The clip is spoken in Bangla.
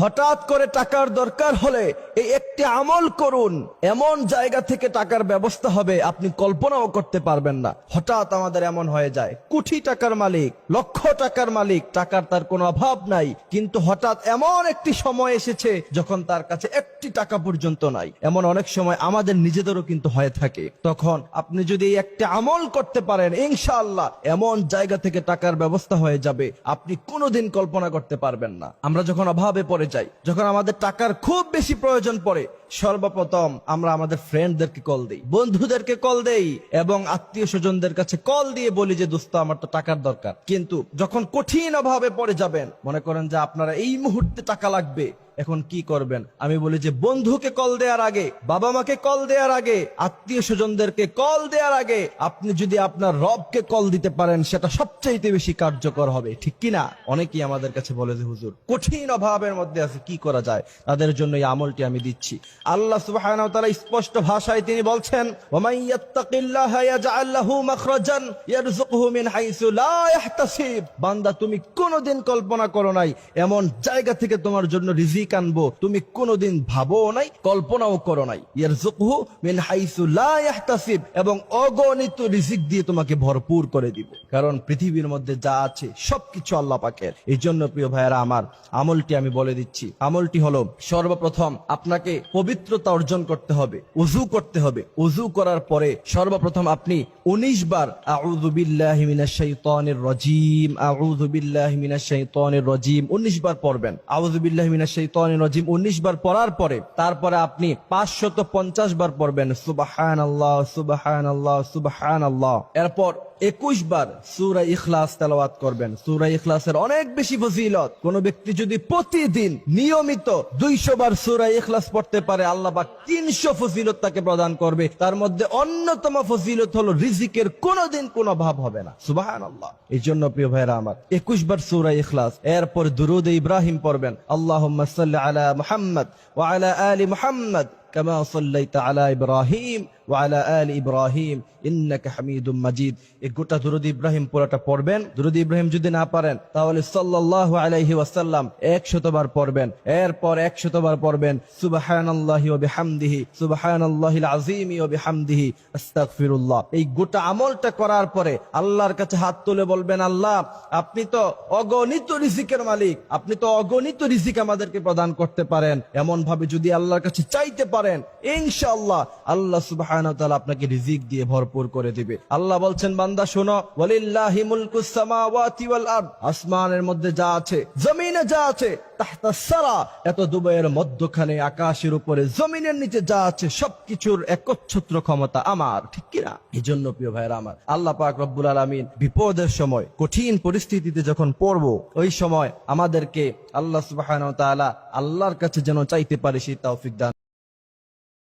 হঠাৎ করে টাকার দরকার হলে এই একটি আমল করুন। এমন জায়গা থেকে টাকার ব্যবস্থা হবে, আপনি কল্পনাও করতে পারবেন না। হঠাৎ আমাদের এমন হয়ে যায়। কোটি টাকার মালিক, লক্ষ টাকার মালিক, টাকার তার কোনো অভাব নাই। কিন্তু হঠাৎ এমন একটি সময় এসেছে যখন তার কাছে একটি টাকা পর্যন্ত নাই। এমন অনেক সময় আমাদের নিজেদেরও কিন্তু হয়ে থাকে। তখন আপনি যদি একটি আমল করতে পারেন, ইনশাআল্লাহ এমন জায়গা থেকে টাকার ব্যবস্থা হয়ে যাবে। আপনি কোনোদিন কল্পনা করতে পারবেন না। আমরা যখন অভাবে পড়ে যাই। যখন আমাদের টাকার খুব বেশি প্রয়োজন পড়ে, সর্বপ্রথম আমরা আমাদের ফ্রেন্ডদেরকে কল দিই, বন্ধুদেরকে কল দেই এবং আত্মীয় স্বজনদের কাছে কল দিয়ে বলি যে, দোস্ত, আমার তো টাকার দরকার। কিন্তু যখন কঠিন অভাবে পড়ে যাবেন, মনে করেন যে, আপনারা এই মুহূর্তে টাকা লাগবে। এখন কি করবেন? আমি বলি যে, বন্ধুকে কল দেওয়ার আগে বাবা মাকে কল দেওয়ার আগে আত্মীয় স্বজনদেরকে কল দেওয়ার আগে আপনি যদি আপনার রবকে কল দিতে পারেন, সেটা সবচেয়ে বেশি কার্যকর হবে। ঠিক কি না? অনেকেই আমাদের কাছে বলে যে, হুজুর, কঠিন অভাবের মধ্যে আছে, কি করা যায়? তাদের জন্য এই আমলটি আমি দিচ্ছি। আল্লাহ ওয়া স্পষ্ট ভাষায় তিনি বলছেন বান্দা, তুমি কোনোদিন কল্পনা করো নাই, এমন জায়গা থেকে তোমার জন্য রিজিক আনব তুমি কোনোদিন ভাবো নাই, কল্পনাও করো নাই। ইয়ারযুকহু মিন হাইসু লা এবং অগণিত রিজিক দিয়ে তোমাকে ভরপুর করে দিব। কারণ পৃথিবীর মধ্যে যা আছে, সবকিছু আল্লাহ পাকের। এই জন্য প্রিয় ভাইয়েরা আমার, আমলটি আমি বলে দিচ্ছি। আমলটি হলো, সর্বপ্রথম আপনাকে পবিত্রতা অর্জন করতে হবে উজু করতে হবে। উজু করার পরে সর্বপ্রথম আপনি উনিশ বার, আউযু বিল্লাহি মিনাশ শাইতানির রাজিম আউযু বিল্লাহি মিনাশ শাইতানির রাজিম উনিশ বার পড়বেন। আউযু বিল্লাহি রাজিম উনিশ বার পড়ার পরে, তারপরে আপনি পাঁচশত পঞ্চাশ বার পড়বেন, সুবহানাল্লাহ সুবহানাল্লাহ সুবহানাল্লাহ। এরপর একুশ বার সুরা ইখলাস তেলাওয়াত করবেন সুরা ইখলাসের অনেক বেশি ফজিলত কোন ব্যক্তি যদি প্রতিদিন নিয়মিত দুইশো বার সুরা ইখলাস পড়তে পারে আল্লাহ পাক তিনশো ফজিলত তাকে প্রদান করবে তার মধ্যে অন্যতম ফজিলত হলো রিজিকের কোনোদিন কোনো অভাব হবে না সুবাহান আল্লাহ এই জন্য প্রিয় ভাইরা আমার একুশ বার সুরা ইখলাস এরপর দুরুদ ইব্রাহিম পড়বেন আল্লাহ আলা মুহাম্মদ ওয়া আলা আলি মুহাম্মদ كما صليت على إبراهيم আল ইব্রাহিম ইন্নাকা হামিদুম মাজিদ এই গোটা দুরুদ ইব্রাহিম পুরোটা পড়বেন। দুরুদ ইব্রাহিম যদি না পারেন, তাহলে সাল্লাল্লাহু আলাইহি ওয়াসাল্লাম 100 বার পড়বেন। এরপর 100 বার পড়বেন, সুবহানাল্লাহি ওয়া বিহামদিহি, সুবহানাল্লাহিল ওয়া বিহামদিহি, আস্তাগফিরুল্লাহ। এই গোটা আমলটা করার পরে আল্লাহর কাছে হাত তুলে বলবেন, আল্লাহ, আপনি তো অগণিত রিজিকের মালিক। আপনি তো অগণিত রিজিক আমাদেরকে প্রদান করতে পারেন। এমন ভাবে যদি আল্লাহর কাছে চাইতে পারেন, ইনশাআল্লাহ, আল্লাহ সুবহান আপনাকে রিজিক দিয়ে ভরপুর করে দিবে। আল্লাহ বলছেন, বান্দা, শোনো আসমানের মধ্যে যা আছে, জমিনে যা আছে এত দুবাইয়ের মধ্যখানে আকাশের উপরে, জমিনের নিচে যা আছে, সবকিছুর একচ্ছত্র ক্ষমতা আমার। ঠিক কিনা এই জন্য প্রিয় ভাইরা আমার, আল্লাহ পাক রব্বুল আলামিন বিপদের সময়, কঠিন পরিস্থিতিতে যখন পড়ব, ওই সময় আমাদেরকে আল্লাহ ওয়া আল্লাহর কাছে যেন চাইতে পারে সেই তৌফিক দান